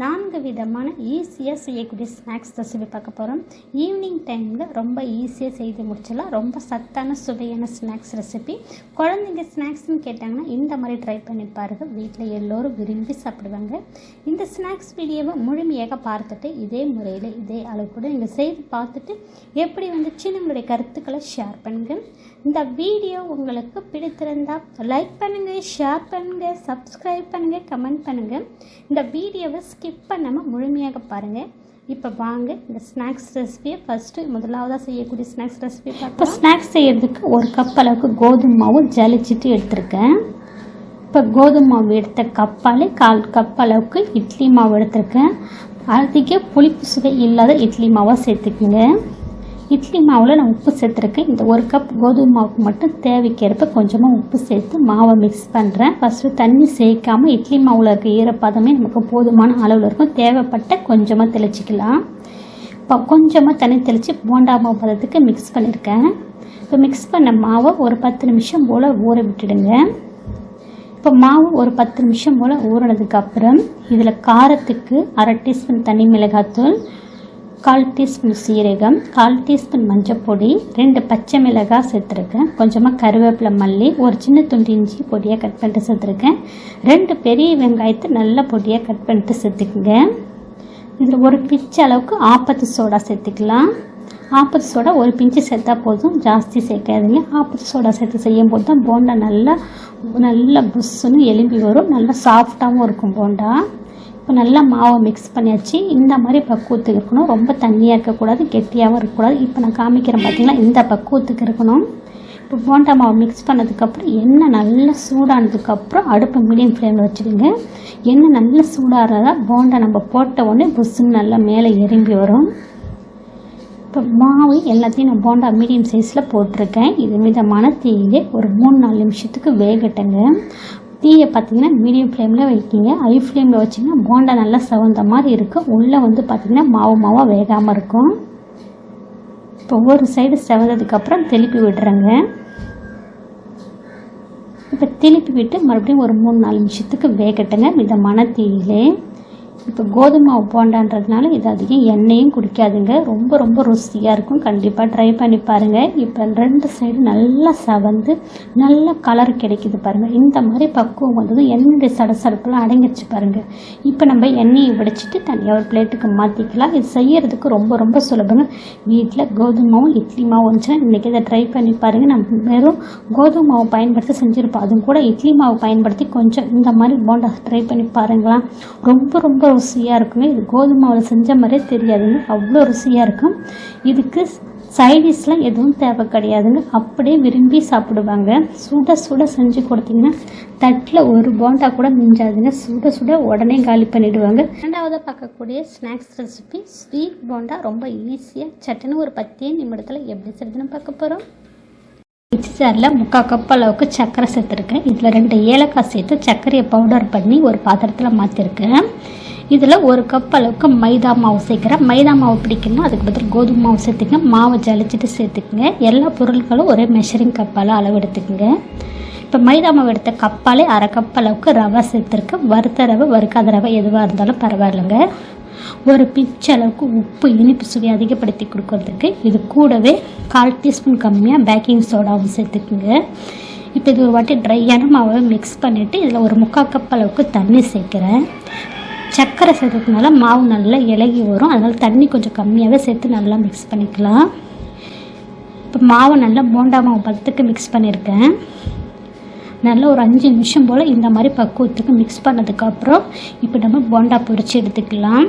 நான்கு விதமான ஈஸியாக செய்யக்கூடிய ஸ்நாக்ஸ் ரெசிபி பார்க்க போகிறோம் ஈவினிங் டைமில் ரொம்ப ஈஸியாக செய்து முடிச்சிடலாம். ரொம்ப சத்தான சுவையான ஸ்நாக்ஸ் ரெசிபி குழந்தைங்க ஸ்நாக்ஸ்னு கேட்டாங்கன்னா இந்த மாதிரி ட்ரை பண்ணி பாருங்கள் வீட்டில் எல்லோரும் விரும்பி சாப்பிடுவாங்க. இந்த ஸ்நாக்ஸ் வீடியோவை முழுமையாக பார்த்துட்டு இதே முறையில் இதே அளவு கூட நீங்கள் செய்து பார்த்துட்டு எப்படி வந்துச்சு நம்மளுடைய கருத்துக்களை ஷேர் பண்ணுங்கள் இந்த வீடியோ உங்களுக்கு பிடித்திருந்தால் லைக் பண்ணுங்கள் ஷேர் பண்ணுங்கள் சப்ஸ்கிரைப் பண்ணுங்கள் கமெண்ட் பண்ணுங்கள் இந்த வீடியோவை ஸ்கிப் பண்ணாமல் முழுமையாக பாருங்கள் இப்போ வாங்க இந்த ஸ்நாக்ஸ் ரெசிபியை ஃபஸ்ட்டு முதலாவதாக செய்யக்கூடிய ஸ்நாக்ஸ் ரெசிபி இப்போ ஸ்நாக்ஸ் செய்கிறதுக்கு ஒரு கப் அளவுக்கு கோதுமை மாவு ஜலிச்சிட்டு எடுத்திருக்கேன். இப்போ கோதுமை மாவு எடுத்த கப்பாலே கால் கப் அளவுக்கு இட்லி மாவு எடுத்திருக்கேன். அதுக்கே புளிப்பு சுவை இல்லாத இட்லி மாவை சேர்த்துக்குங்க. இட்லி மாவில் நான் உப்பு சேர்த்துருக்கேன். இந்த ஒரு கப் கோதுமை மாவுக்கு மட்டும் தேவைக்கேற்ப கொஞ்சமாக உப்பு சேர்த்து மாவை மிக்ஸ் பண்ணுறேன் ஃபஸ்ட்டு தண்ணி சேர்க்காமல் இட்லி மாவில் இருக்க ஈரப்பதமே நமக்கு போதுமான அளவில் இருக்கும். தேவைப்பட்ட கொஞ்சமாக தெளிச்சிக்கலாம். இப்போ கொஞ்சமாக தண்ணி தெளித்து போண்டா மாவு பதத்துக்கு மிக்ஸ் பண்ணியிருக்கேன் இப்போ மிக்ஸ் பண்ண மாவை ஒரு பத்து நிமிஷம் போல் ஊற விட்டுடுங்க. இப்போ மாவு ஒரு பத்து நிமிஷம் போல் ஊறினதுக்கப்புறம் இதில் காரத்துக்கு அரை டீஸ்பூன் தனி மிளகாத்தூள் கால் டீஸ்பூன் சீரகம் கால் டீஸ்பூன் மஞ்சப்பொடி ரெண்டு பச்சை மிளகாய் சேர்த்துருக்கேன். கொஞ்சமாக கருவேப்பிலை மல்லி ஒரு சின்ன துண்டு இஞ்சி பொடியாக கட் பண்ணிட்டு சேர்த்துருக்கேன். ரெண்டு பெரிய வெங்காயத்தை நல்லா பொடியாக கட் பண்ணிட்டு சேர்த்துக்குங்க. இதில் ஒரு பிஞ்சு அளவுக்கு ஆப்பத்து சோடா சேர்த்துக்கலாம். ஆப்பத்து சோடா ஒரு பிஞ்சு சேர்த்தா போதும். ஜாஸ்தி சேர்க்காதீங்க. ஆப்பத்து சோடா சேர்த்து செய்யும் போது தான் போண்டா நல்லா நல்லா புஷ்ஷுன்னு எலும்பி வரும். நல்லா சாஃப்டாகவும் இருக்கும் போண்டா. இப்போ நல்லா மாவை மிக்ஸ் பண்ணியாச்சு. இந்த மாதிரி பக்குவத்துக்கு இருக்கணும். ரொம்ப தண்ணியாக இருக்கக்கூடாது கெட்டியாகவும் இருக்கக்கூடாது. இப்போ நான் காமிக்கிறேன் பார்த்தீங்களா இந்த பக்குவத்துக்கு இருக்கணும். இப்போ போண்டா மாவு மிக்ஸ் பண்ணதுக்கப்புறம் எண்ணெய் நல்லா சூடானதுக்கப்புறம் அடுப்பை மீடியம் ஃப்ளேமில் வச்சுடுங்க எண்ணெய் நல்லா சூடாகிறதா போண்டா நம்ம போட்ட உடனே புஷ்ஷுன்னு நல்லா மேலே எறும்பி வரும். இப்போ மாவு எல்லாத்தையும் நான் போண்டா மீடியம் சைஸில் போட்டிருக்கேன். இது மிதமான தீயிலே ஒரு மூணு நாலு நிமிஷத்துக்கு வேகட்டுங்க. தீயை பார்த்தீங்கன்னா மீடியம் ஃப்ளேமில் வைக்கிங்க. ஹை ஃப்ளேமில் வச்சிங்கன்னா போண்டா நல்லா செவந்த மாதிரி இருக்கும் உள்ளே வந்து பார்த்திங்கன்னா மாவு மாவாக வேகாமல் இருக்கும். இப்போ ஒவ்வொரு சைடு செவந்ததுக்கப்புறம் திருப்பி விடுறேங்க. இப்போ திருப்பி விட்டு மறுபடியும் ஒரு மூணு நாலு நிமிஷத்துக்கு வேகட்டுங்க. மிதமான தீயிலே. இப்போ கோதுமை போண்டான்றதுனால இது அதிகம் எண்ணெயும் குடிக்காதுங்க. ரொம்ப ரொம்ப ருசியாக இருக்கும். கண்டிப்பாக ட்ரை பண்ணி பாருங்கள் இப்போ ரெண்டு சைடு நல்லா சவந்து நல்ல கலர் கிடைக்குது பாருங்கள் இந்த மாதிரி பக்குவம் வந்ததும் எண்ணெய் சடசடப்பெல்லாம் அடங்கிடுச்சு பாருங்கள் இப்போ நம்ம எண்ணெயை வடிச்சிட்டு தனியாக ஒரு பிளேட்டுக்கு மாற்றிக்கலாம் இது செய்யறதுக்கு ரொம்ப ரொம்ப சுலபங்க. வீட்டில் கோதுமை மாவும் இட்லி மாவு வந்துச்சுன்னா இன்றைக்கி இதை ட்ரை பண்ணி பாருங்கள் நம்ம வெறும் கோதுமை மாவு பயன்படுத்தி செஞ்சுருப்போம். அதுவும் கூட இட்லி மாவு பயன்படுத்தி கொஞ்சம் இந்த மாதிரி போண்டா ட்ரை பண்ணி பாருங்களா ரொம்ப ரொம்ப ருசியாக இருக்குங்க இது கோதுமை மாவில் செஞ்ச மாதிரியே தெரியாதுங்க அவ்வளோ ருசியாக இருக்கும். இதுக்கு சைடிஷ்லாம் எதுவும் தேவை கிடையாதுங்க அப்படியே விரும்பி சாப்பிடுவாங்க. சுட சுட செஞ்சு கொடுத்தீங்கன்னா தட்டில் ஒரு போண்டா கூட மிஞ்சாதுங்க சுட சுட உடனே காலி பண்ணிவிடுவாங்க ரெண்டாவது பார்க்கக்கூடிய ஸ்நாக்ஸ் ரெசிபி ஸ்வீட் போண்டா ரொம்ப ஈஸியாக சட்டுன்னு ஒரு பத்தே நிமிடத்தில் எப்படி செய்யுதுன்னு பார்க்க போகிறோம் மிக்சி ஜாரில் முக்கால் கப் அளவுக்கு சர்க்கரை சேர்த்துருக்கேன். இதில் ரெண்டு ஏலக்காய் சேர்த்து சர்க்கரையை பவுடர் பண்ணி ஒரு பாத்திரத்தில் மாற்றிருக்கேன் இதில் ஒரு கப் அளவுக்கு மைதா மாவு சேர்க்குறேன். மைதா மாவு பிடிக்கணும்னா அதுக்கு பதில் கோதுமை மாவு சேர்த்துக்கங்க. மாவை ஜலிச்சிட்டு சேர்த்துக்குங்க. எல்லா பொருட்களும் ஒரே மெஷரிங் கப்பால் அளவு எடுத்துக்கோங்க. இப்போ மைதா மாவு எடுத்த கப்பாலே அரை கப் அளவுக்கு ரவை சேர்த்துருக்கேன். வறுத்த ரவை வறுக்காத ரவை எதுவாக இருந்தாலும் பரவாயில்லைங்க. ஒரு பிஞ்ச் அளவுக்கு உப்பு இனிப்பு சுவை அதிகப்படுத்தி கொடுக்கறதுக்கு இது கூடவே கால் டீஸ்பூன் கம்மியாக பேக்கிங் சோடாவும் சேர்த்துக்குங்க. இப்போ இது ஒரு வாட்டி ட்ரையான மாவை மிக்ஸ் பண்ணிவிட்டு இதில் ஒரு முக்கால் கப் அளவுக்கு தண்ணி சேர்க்குறேன். சர்க்கரை சேர்த்ததுனால மாவு நல்லா இலகி வரும். அதனால் தண்ணி கொஞ்சம் கம்மியாகவே சேர்த்து நல்லா மிக்ஸ் பண்ணிக்கலாம். இப்போ மாவை நல்லா போண்டா மாவு பதத்துக்கு மிக்ஸ் பண்ணியிருக்கேன். நல்லா ஒரு அஞ்சு நிமிஷம் போல் இந்த மாதிரி பக்குவத்துக்கு மிக்ஸ் பண்ணதுக்கப்புறம் இப்போ நம்ம போண்டா பொரித்து எடுத்துக்கலாம்.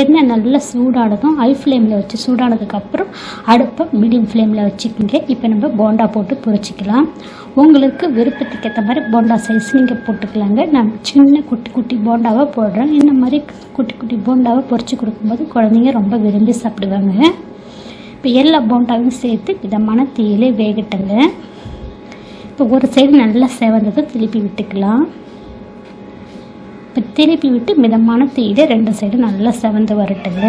எண்ணெய் நல்லா சூடானதும் ஹை ஃப்ளேமில் வச்சு சூடானதுக்கப்புறம் அடுப்பை மீடியம் ஃப்ளேமில் வச்சுக்கிங்க. இப்போ நம்ம போண்டா போட்டு பொரிச்சிக்கலாம். உங்களுக்கு விருப்பத்துக்கு ஏற்ற மாதிரி போண்டா சைஸ் நீங்கள் போட்டுக்கலாங்க. நான் சின்ன குட்டி குட்டி போண்டாவாக போடுறேன். இந்த மாதிரி குட்டி குட்டி போண்டாவை பொரிச்சு கொடுக்கும்போது குழந்தைங்க ரொம்ப விரும்பி சாப்பிடுவாங்க. இப்போ எல்லா போண்டாவையும் சேர்த்து விதமான தீயிலே வேகட்டுங்க. இப்போ ஒரு சைடு நல்லா செவந்ததை திருப்பி விட்டுக்கலாம். திருப்பி விட்டு மிதமான தீயில ரெண்டு சைடும் நல்லா செவந்து வரட்டுங்க.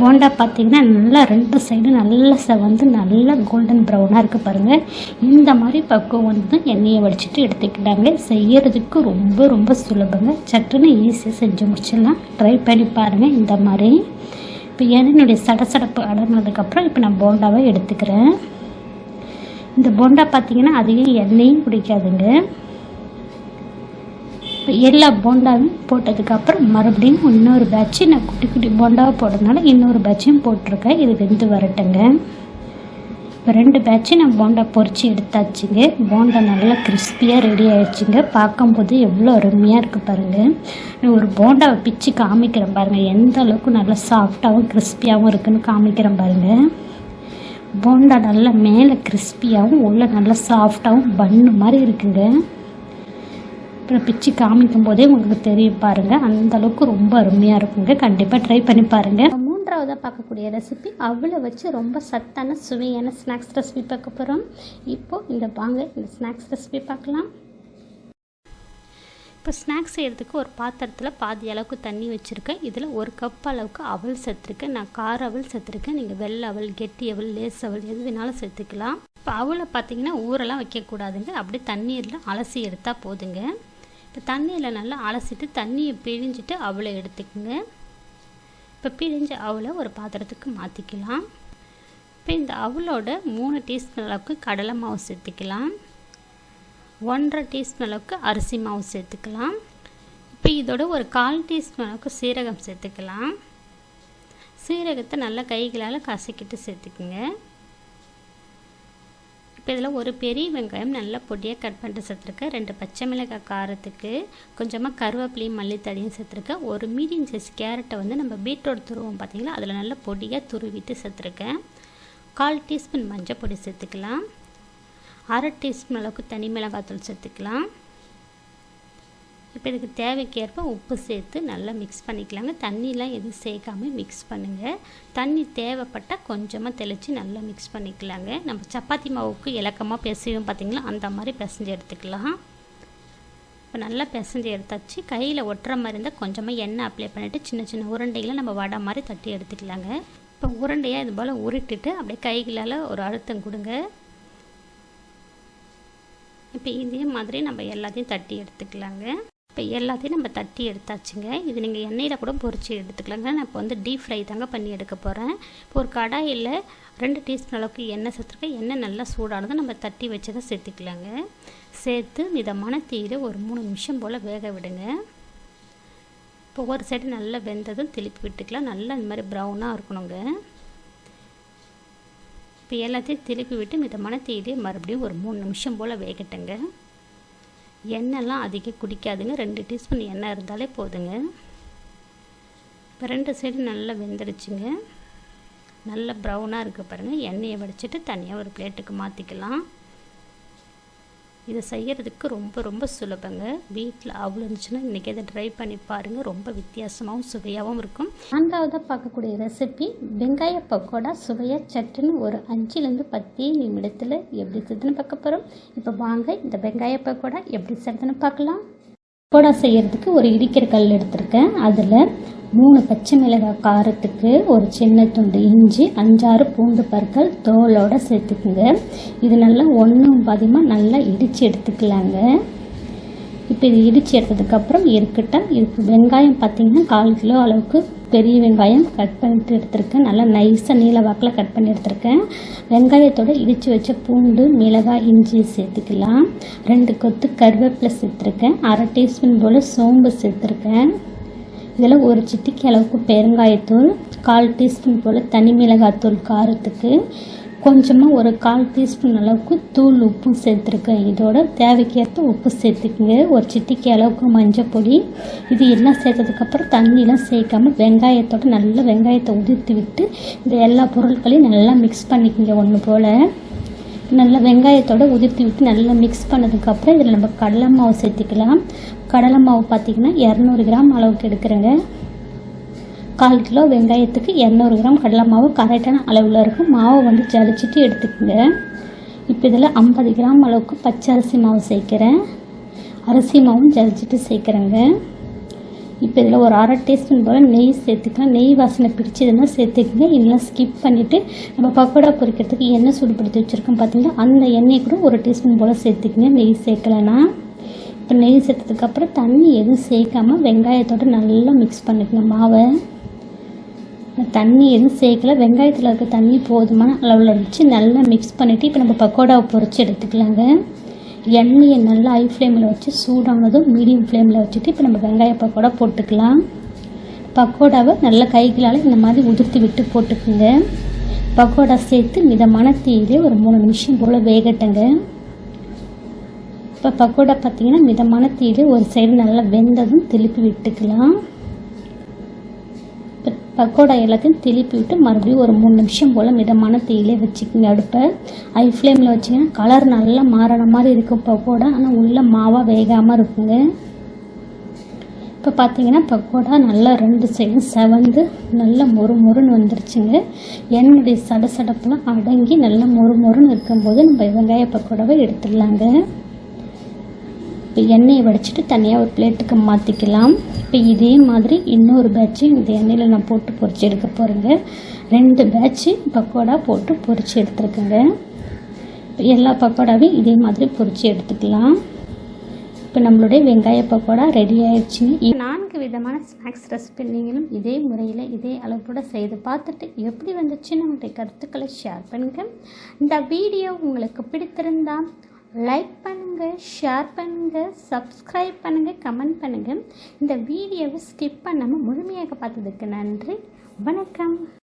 போண்டா பார்த்தீங்கன்னா நல்லா ரெண்டு சைடும் நல்லா செவந்து நல்லா கோல்டன் ப்ரௌனாக இருக்குது பாருங்கள் இந்த மாதிரி பக்குவம் வந்து எண்ணெயை வடிச்சிட்டு எடுத்துக்கிட்டாங்க. செய்யறதுக்கு ரொம்ப ரொம்ப சுலபங்க. சட்டுன்னு ஈஸியாக செஞ்சு முடிச்சிடலாம். ட்ரை பண்ணி பாருங்கள் இந்த மாதிரி. இப்போ என்னுடைய சடசடப்பு அடங்கினதுக்கப்புறம் இப்போ நான் போண்டாவை எடுத்துக்கிறேன். இந்த போண்டா பார்த்தீங்கன்னா அதிகம் எண்ணெயும் பிடிக்காதுங்க. இப்போ எல்லா போண்டாவும் போட்டதுக்கப்புறம் மறுபடியும் இன்னொரு பேட்ச்சு நான் குட்டி குட்டி போண்டாவை போட்டதுனால இன்னொரு பேட்சையும் போட்டிருக்கேன். இது வெந்து வரட்டுங்க. இப்போ ரெண்டு பேட்சும் நான் போண்டா பொரித்து எடுத்தாச்சுங்க. போண்டா நல்லா கிறிஸ்பியாக ரெடி ஆயிடுச்சுங்க. பார்க்கும்போது எவ்வளோ அருமையாக இருக்குது பாருங்கள் நான் ஒரு போண்டாவை பிச்சு காமிக்கிறேன் பாருங்கள் எந்த அளவுக்கு நல்லா சாஃப்டாகவும் கிறிஸ்பியாகவும் இருக்குதுன்னு காமிக்கிறேன் பாருங்கள் போண்டா நல்லா மேலே கிறிஸ்பியாகவும் உள்ளே நல்லா சாஃப்டாகவும் பன்னு மாதிரி இருக்குங்க. அப்புறம் பிச்சு காமிக்கும் போதே உங்களுக்கு தெரியும் பாருங்கள் அந்த அளவுக்கு ரொம்ப அருமையாக இருக்குங்க. கண்டிப்பாக ட்ரை பண்ணி பாருங்கள் மூன்றாவதாக பார்க்கக்கூடிய ரெசிபி அவளை வச்சு ரொம்ப சத்தான சுவையான ஸ்நாக்ஸ் ரெசிபி பார்க்க போகிறோம் இப்போது இந்த வாங்க இந்த ஸ்நாக்ஸ் ரெசிபி பார்க்கலாம். இப்போ ஸ்நாக்ஸ் செய்கிறதுக்கு ஒரு பாத்திரத்தில் பாதி அளவுக்கு தண்ணி வச்சுருக்கேன். இதில் ஒரு கப் அளவுக்கு அவல் சேர்த்துருக்கேன். நான் கார அவல் சேர்த்துருக்கேன். நீங்கள் வெள்ளை அவல் கெட்டி அவல் லேஸ் அவல் எது வேணாலும் சேர்த்துக்கலாம். இப்போ அவலை பார்த்தீங்கன்னா ஊரெல்லாம் வைக்கக்கூடாதுங்க. அப்படியே தண்ணீரில் அலசி எடுத்தால் போதுங்க. இப்போ தண்ணியில் நல்லா அலசிட்டு தண்ணியை பிழிஞ்சிட்டு அவளை எடுத்துக்கோங்க. இப்போ பிழிஞ்ச அவளை ஒரு பாத்திரத்துக்கு மாற்றிக்கலாம் இப்போ இந்த அவளோட மூணு டீஸ்பூன் அளவுக்கு கடலை மாவு சேர்த்துக்கலாம். ஒன்றரை டீஸ்பூன் அளவுக்கு அரிசி மாவு சேர்த்துக்கலாம். இப்போ இதோட ஒரு கால் டீஸ்பூன் அளவுக்கு சீரகம் சேர்த்துக்கலாம். சீரகத்தை நல்லா கைகளால் கசக்கிட்டு சேர்த்துக்குங்க. இப்போ இதில் ஒரு பெரிய வெங்காயம் நல்லா பொடியாக கட் பண்ணிட்டு சேர்த்துருக்கேன். ரெண்டு பச்சை மிளகாய் காரத்துக்கு கொஞ்சமாக கருவேப்பிலையும் மல்லித்தடியும் சேர்த்துருக்கேன். ஒரு மீடியம் சைஸ் கேரட்டை வந்து நம்ம பீட்ரூட் துருவோம் பார்த்தீங்களா? அதில் நல்லா பொடியாக துருவிட்டு சேர்த்துருக்கேன். கால் டீஸ்பூன் மஞ்சள் பொடி சேர்த்துக்கலாம். அரை டீஸ்பூன் அளவுக்கு தனி மிளகாய் தூள் சேர்த்துக்கலாம். இப்போ இதுக்கு தேவைக்கேற்ப உப்பு சேர்த்து நல்லா மிக்ஸ் பண்ணிக்கலாங்க. தண்ணிலாம் எதுவும் சேர்க்காமல் மிக்ஸ் பண்ணுங்கள் தண்ணி தேவைப்பட்டால் கொஞ்சமாக தெளித்து நல்லா மிக்ஸ் பண்ணிக்கலாங்க. நம்ம சப்பாத்தி மாவுக்கு இலக்கமாக பிசையும் பார்த்திங்களா அந்த மாதிரி பிசைஞ்சு எடுத்துக்கலாம். இப்போ நல்லா பிசைஞ்சு எடுத்தாச்சு. கையில் ஒட்டுற மாதிரி இருந்தால் கொஞ்சமாக எண்ணெய் அப்ளை பண்ணிவிட்டு சின்ன சின்ன உருண்டைகளை நம்ம வடை மாதிரி தட்டி எடுத்துக்கலாங்க. இப்போ உருண்டையாக இது போல் உருட்டிட்டு அப்படியே கைகளால் ஒரு அழுத்தம் கொடுங்க. இப்போ இதே மாதிரி நம்ம எல்லாத்தையும் தட்டி எடுத்துக்கலாங்க. இப்போ எல்லாத்தையும் நம்ம தட்டி எடுத்தாச்சுங்க. இது நீங்கள் எண்ணெயில் கூட பொறிச்சு எடுத்துக்கலாங்க. நான் இப்போ வந்து டீப் ஃப்ரை தாங்க பண்ணி எடுக்க போகிறேன் இப்போ ஒரு கடாயில் ரெண்டு டீஸ்பூன் அளவுக்கு எண்ணெய் சேர்த்துருக்கேன். எண்ணெய் நல்லா சூடானதும் நம்ம தட்டி வச்சதை சேர்த்துக்கலாங்க. சேர்த்து மிதமான தீயில ஒரு மூணு நிமிஷம் போல் வேக விடுங்க. இப்போ ஒரு சைடு நல்லா வெந்ததும் திருப்பி விட்டுக்கலாம். நல்லா இந்த மாதிரி ப்ரௌனாக இருக்கணுங்க. இப்போ எல்லாத்தையும் திருப்பி விட்டு மிதமான தீயிலே மறுபடியும் ஒரு மூணு நிமிஷம் போல் வேகட்டுங்க. எண்ணெய்லாம் அதிகம் குடிக்காதுங்க. ரெண்டு டீஸ்பூன் எண்ணெய் இருந்தாலே போதுங்க. இப்போ ரெண்டு சைடு நல்லா வெந்துடுச்சுங்க. நல்லா ப்ரௌனாக இருக்க பாருங்கள் எண்ணெயை வடிச்சிட்டு தனியாக ஒரு பிளேட்டுக்கு மாற்றிக்கலாம் இதை செய்கிறதுக்கு ரொம்ப ரொம்ப சுலபங்க. வீட்டில் அவ்வளோ இருந்துச்சுன்னா இன்றைக்கி இதை ட்ரை பண்ணி பாருங்கள் ரொம்ப வித்தியாசமாகவும் சுவையாகவும் இருக்கும். நான்காவதாக பார்க்கக்கூடிய ரெசிபி வெங்காய பக்கோடா சுவையாக சட்டுன்னு ஒரு அஞ்சுலேருந்து பத்தே நிமிடத்தில் எப்படி செய்துன்னு பார்க்க போகிறோம் இப்போ வாங்க இந்த வெங்காய பக்கோடா எப்படி செய்யுதுன்னு பார்க்கலாம். பக்கோடா செய்கிறதுக்கு ஒரு இடிக்கிற கல் எடுத்திருக்கேன். அதில் மூணு பச்சை மிளகாய் காரத்துக்கு ஒரு சின்ன துண்டு இஞ்சி அஞ்சாறு பூண்டு பற்கள் தோலோடு சேர்த்துக்குங்க. இது நல்லா ஒன்றும் பாதியமாக நல்லா இடித்து எடுத்துக்கலாங்க. இப்போ இது இடித்து எடுத்ததுக்கப்புறம் இருக்கட்டும் இதுக்கு வெங்காயம் பார்த்திங்கன்னா கால் கிலோ அளவுக்கு பெரிய வெங்காயம் கட் பண்ணிட்டு எடுத்திருக்கேன். நல்லா நைஸாக நீல வாக்கில் கட் பண்ணி எடுத்திருக்கேன். வெங்காயத்தோடு இடித்து வச்ச பூண்டு மிளகாய் இஞ்சி சேர்த்துக்கலாம். ரெண்டு கொத்து கருவேப்பிலை சேர்த்துருக்கேன். அரை டீஸ்பூன் போல் சோம்பு சேர்த்துருக்கேன். இதில் ஒரு சிட்டிக்கு அளவுக்கு பெருங்காயத்தூள் கால் டீஸ்பூன் போல் தனி மிளகாத்தூள் காரத்துக்கு கொஞ்சமாக ஒரு கால் டீஸ்பூன் அளவுக்கு தூள் உப்பும் சேர்த்துருக்கேன். இதோட தேவைக்கேற்ப உப்பு சேர்த்துக்குங்க. ஒரு சிட்டிக்கு அளவுக்கு மஞ்சள் பொடி. இது எல்லாம் சேர்த்ததுக்கப்புறம் தண்ணியெலாம் சேர்க்காமல் வெங்காயத்தோட நல்லா வெங்காயத்தை உதிர்த்து விட்டு இந்த எல்லா பொருட்களையும் நல்லா மிக்ஸ் பண்ணிக்கோங்க ஒன்று போல். நல்லா வெங்காயத்தோடு உதிர்த்தி விட்டு நல்லா மிக்ஸ் பண்ணதுக்கப்புறம் இதில் நம்ம கடலை மாவு சேர்த்திக்கலாம். கடலை மாவு பார்த்திங்கன்னா இரநூறு கிராம் அளவுக்கு எடுக்கிறேங்க. கால் கிலோ வெங்காயத்துக்கு இரநூறு கிராம் கடலை மாவு கரெக்டான அளவில் இருக்கும். மாவை வந்து ஜலிச்சிட்டு எடுத்துக்கோங்க. இப்போ இதில் ஐம்பது கிராம் அளவுக்கு பச்சை அரிசி மாவு சேர்க்குறேன். அரிசி மாவும் ஜலிச்சிட்டு சேர்க்குறேங்க. இப்போ இதில் ஒரு அரை டீஸ்பூன் போல் நெய் சேர்த்துக்கலாம். நெய் வாசனை பிடிச்சதுன்னா சேர்த்துக்கங்க. இல்லைனா ஸ்கிப் பண்ணிவிட்டு நம்ம பக்கோடா பொரிக்கிறதுக்கு எண்ணெய் சூடுபடுத்தி வச்சுருக்கோம் பார்த்தீங்கன்னா அந்த எண்ணெயை கூட ஒரு டீஸ்பூன் போல் சேர்த்துக்கங்க. நெய் சேர்க்கலைன்னா. இப்போ நெய் சேர்த்ததுக்கப்புறம் தண்ணி எதுவும் சேர்க்காமல் வெங்காயத்தோட நல்லா மிக்ஸ் பண்ணிக்கங்க மாவை. தண்ணி எதுவும் சேர்க்கல. வெங்காயத்தில் இருக்க தண்ணி போதுமான அளவில் இருந்துச்சு. நல்லா மிக்ஸ் பண்ணிவிட்டு இப்போ நம்ம பக்கோடாவை பொரிச்சு எடுத்துக்கலாங்க. எண்ணெயை நல்லா ஹை ஃப்ளேமில் வச்சு சூடானதும் மீடியம் ஃப்ளேமில் வச்சுட்டு இப்போ நம்ம வெங்காய பக்கோடா போட்டுக்கலாம். பக்கோடாவை நல்லா கைகளால் இந்த மாதிரி உதிர்த்து விட்டு போட்டுக்குங்க. பக்கோடா சேர்த்து மிதமான தீயிலே ஒரு மூணு நிமிஷம் போல் வேகட்டுங்க. இப்போ பக்கோடா பார்த்தீங்கன்னா மிதமான தீயிலே ஒரு சைடு நல்லா வெந்ததும் திருப்பி விட்டுக்கலாம். பக்கோடா எல்லாத்தையும் திருப்பி விட்டு மறுபடியும் ஒரு மூணு நிமிஷம் போல் மிதமான தீயிலே வச்சுக்கோங்க. அடுப்பை ஐ ஃப்ளேமில் வச்சிங்கன்னா கலர் நல்லா மாறின மாதிரி இருக்கும் பக்கோடா. ஆனால் உள்ளே மாவாக வேகாமல் இருக்குங்க. இப்போ பார்த்தீங்கன்னா பக்கோடா நல்லா ரெண்டு சைடும் செவந்து நல்லா மொறு மொறுன்னு வந்துருச்சுங்க. என்னுடைய சடசடப்புலாம் அடங்கி நல்லா மொறு மொறுன்னு இருக்கும்போது நம்ம வெங்காய பக்கோடாவை எடுத்துடலாங்க. இப்போ எண்ணெயை வடிச்சிட்டு தனியாக ஒரு பிளேட்டுக்கு மாற்றிக்கலாம் இப்போ இதே மாதிரி இன்னொரு பேட்ச்சு இந்த எண்ணெயில் நான் போட்டு பொறிச்சு எடுக்க போகிறேங்க ரெண்டு பேட்ச்சு பக்கோடா போட்டு பொறிச்சு எடுத்துருக்கேங்க. இப்போ எல்லா பக்கோடாவையும் இதே மாதிரி பொறிச்சு எடுத்துக்கலாம். இப்போ நம்மளுடைய வெங்காய பக்கோடா ரெடி ஆயிடுச்சுங்க. நான்கு விதமான ஸ்நாக்ஸ் ரெசிபி நீங்களும் இதே முறையில் இதே அளவோட செய்து பார்த்துட்டு எப்படி வந்துச்சுன்னு உங்களுடைய கருத்துக்களை ஷேர் பண்ணுங்கள் இந்த வீடியோ உங்களுக்கு பிடித்திருந்தா லைக் பண்ணுங்கள் ஷேர் பண்ணுங்கள் சப்ஸ்கிரைப் பண்ணுங்கள் கமெண்ட் பண்ணுங்கள் இந்த வீடியோவை ஸ்கிப் பண்ணாமல் முழுமையாக பார்த்ததுக்கு நன்றி. வணக்கம்.